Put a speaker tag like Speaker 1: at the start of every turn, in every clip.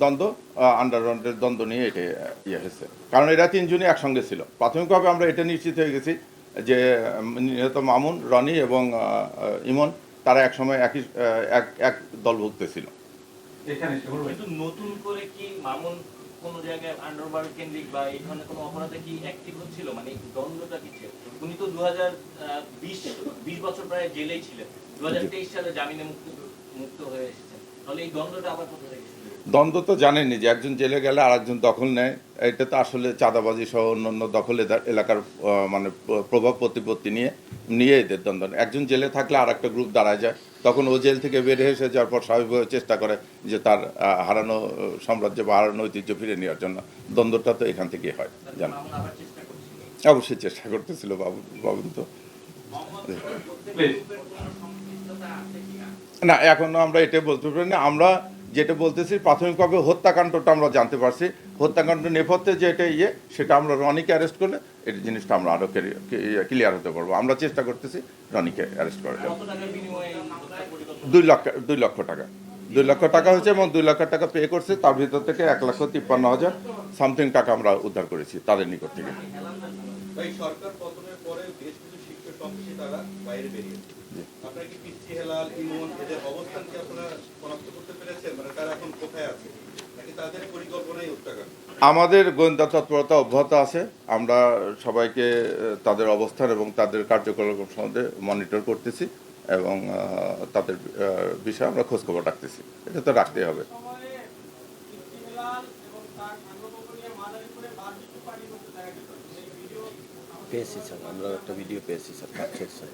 Speaker 1: দ্বন্দ্ব আন্ডারগ্রাউন্ডের দ্বন্দ্ব নিয়ে এটা ইয়ে হয়েছে। কারণ এরা তিনজনই একসঙ্গে ছিল। প্রাথমিকভাবে আমরা এটা নিশ্চিত হয়ে গেছি যে নিহত মামুন রনি এবং ইমন তারা একসময় একই এক এক দলভুক্ত ছিল।
Speaker 2: এখানে এসে বলবেন।
Speaker 3: কিন্তু নতুন করে কি মামুন কোন জায়গায় আন্ডারবার কেন্দ্রিক বা এই ধরনের কোনো অপরাধে কি অ্যাক্টিভ হচ্ছিল? মানে দ্বন্দ্বটা কি ছিল? উনি তো দু হাজার বিশ বিশ বছর প্রায় জেলেই ছিলেন। দু সালে জামিনে মুক্ত মুক্ত হয়ে এসেছেন। তাহলে এই দ্বন্দ্বটা আবার কোথা থেকে?
Speaker 1: দ্বন্দ্ব তো জানেনই যে একজন জেলে গেলে আর একজন দখল নেয়। এটা তো আসলে চাঁদাবাজি সহ অন্যান্য দখল এলাকার মানে প্রভাব প্রতিপত্তি নিয়ে নিয়ে এদের দ্বন্দ্ব একজন জেলে থাকলে আর একটা গ্রুপ দাঁড়ায় যায়। তখন ও জেল থেকে বের এসে যাওয়ার পর স্বাভাবিকভাবে চেষ্টা করে যে তার হারানো সাম্রাজ্য বা হারানো ঐতিহ্য ফিরে নেওয়ার জন্য। দ্বন্দ্বটা তো এখান থেকেই হয় জানেন।
Speaker 3: করছিল
Speaker 1: অবশ্যই চেষ্টা করতেছিল বাবু বাবু তো। না এখনও আমরা এটা বলতে পারি না। আমরা যেটা বলতেছি প্রাথমিকভাবে হত্যাকাণ্ডটা আমরা জানতে পারছি। হত্যাকাণ্ড নেপথ্যে যে এটা ইয়ে সেটা আমরা রনিকে অ্যারেস্ট করলে এই জিনিসটা আমরা আরও ক্লিয়ার হতে পারব। আমরা চেষ্টা করতেছি রনিকে অ্যারেস্ট করার জন্য। দুই লক্ষ দুই লক্ষ টাকা। দুই লক্ষ টাকা হয়েছে এবং দুই লক্ষ টাকা পে করছে। তার ভিতর থেকে এক লক্ষ তিপ্পান্ন হাজার সামথিং টাকা আমরা উদ্ধার করেছি তাদের নিকট থেকে।
Speaker 4: সরকার পতনের পরে বেশ কিছু শিক্ষক সন্ত্রাসী তারা বাইরে বেরিয়েছে। আপনারা কি পিচ্ছি হেলাল ইমন এদের অবস্থান কি আপনারা শনাক্ত করতে পেরেছেন? তারা এখন
Speaker 1: আমাদের গোয়েন্দা তৎপরতা অব্যাহত আছে। আমরা সবাইকে তাদের অবস্থান এবং তাদের কার্যকলাপ সম্বন্ধে মনিটর করতেছি এবং তাদের বিষয়ে আমরা খোঁজখবর রাখতেছি। এটা তো রাখতেই হবে।
Speaker 5: পেয়েছি স্যার আমরা একটা ভিডিও পেয়েছি স্যার স্যার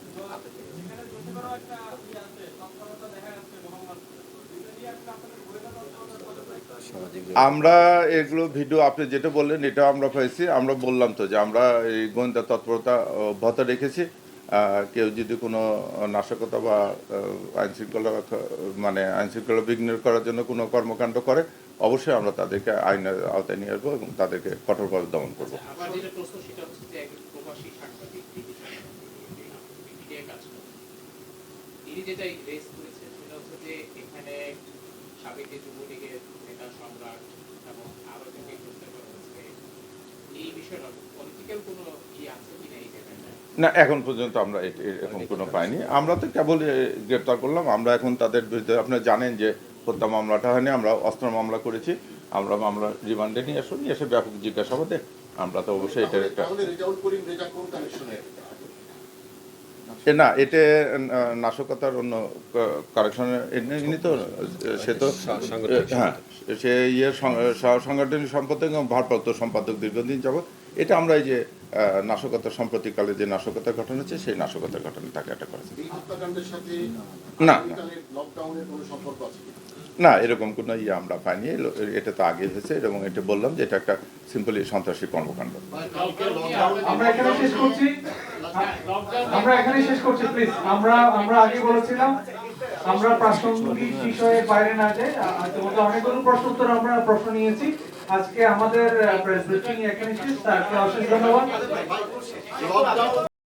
Speaker 6: সেখানে যত বড় একটা ইয়ে আছে তৎপরতা দেখা যাচ্ছে মোহাম্মদ এটা নিয়ে আসলে আপনাদের গোয়েন্দা তৎপরতা কতটা
Speaker 5: সামাজিক
Speaker 1: আমরা এগুলো ভিডিও আপনি যেটা বললেন এটা আমরা পেয়েছি। আমরা বললাম তো যে আমরা এই গোয়েন্দা তৎপরতা অব্যাহত রেখেছি। কেউ যদি কোনো নাশকতা বা আইন শৃঙ্খলা মানে আইন শৃঙ্খলা বিঘ্ন করার জন্য কোনো কর্মকাণ্ড করে অবশ্যই আমরা তাদেরকে আইনের আওতায় নিয়ে আসব এবং তাদেরকে কঠোরভাবে দমন করব।
Speaker 7: সেটা হচ্ছে যে তিনি যেটা করেছেন সেটা হচ্ছে এখানে সাবেক যে যুবলীগের নেতা সম্রাট এবং আরও যাকে গ্রেফতার করা হয়েছে এই বিষয়টা পলিটিক্যাল কোনো ই আছে কিনা এই জায়গায়
Speaker 1: না এখন পর্যন্ত আমরা এরকম কোনো পাইনি। আমরা তো কেবল গ্রেপ্তার করলাম। আমরা এখন তাদের বিরুদ্ধে আপনারা জানেন যে হত্যা মামলাটা হয়নি আমরা অস্ত্র মামলা করেছি। আমরা মামলা রিমান্ডে নিয়ে আসুন নিয়ে এসে ব্যাপক জিজ্ঞাসাবাদে আমরা তো অবশ্যই এটা একটা না এতে নাশকতার অন্য কারেকশনের ইনি তো সে তো হ্যাঁ সে সা- সাংগঠনিক সম্পাদক এবং ভারপ্রাপ্ত সম্পাদক দীর্ঘদিন যাবৎ। এটা আমরা এই যে নাশকতা সম্প্রতিকালে যে নাশকতার ঘটনা হচ্ছে সেই নাশকতার ঘটনা তাকে এটা করেছে। না।
Speaker 8: আগামীকালের লকডাউনের কোনো সম্পর্ক আছে কিনা?
Speaker 1: না এরকম কোনো ইয়ে আমরা পাইনি। এটা তো আগে হয়েছে এবং এটা বললাম যে এটা একটা সিম্পলি সন্ত্রাসী কর্মকাণ্ড।
Speaker 2: আমরা এখানে শেষ করছি। আমরা এখানে শেষ করছি প্লিজ আমরা আমরা আগে বলেছিলাম আমরা প্রাসঙ্গিক বিষয়ে বাইরে না যাই। অনেকগুলো প্রশ্ন উত্তর আমরা প্রশ্ন নিয়েছি। আজকে আমাদের প্রেস এখানে শেষ। তারকে অশেষ ধন্যবাদ।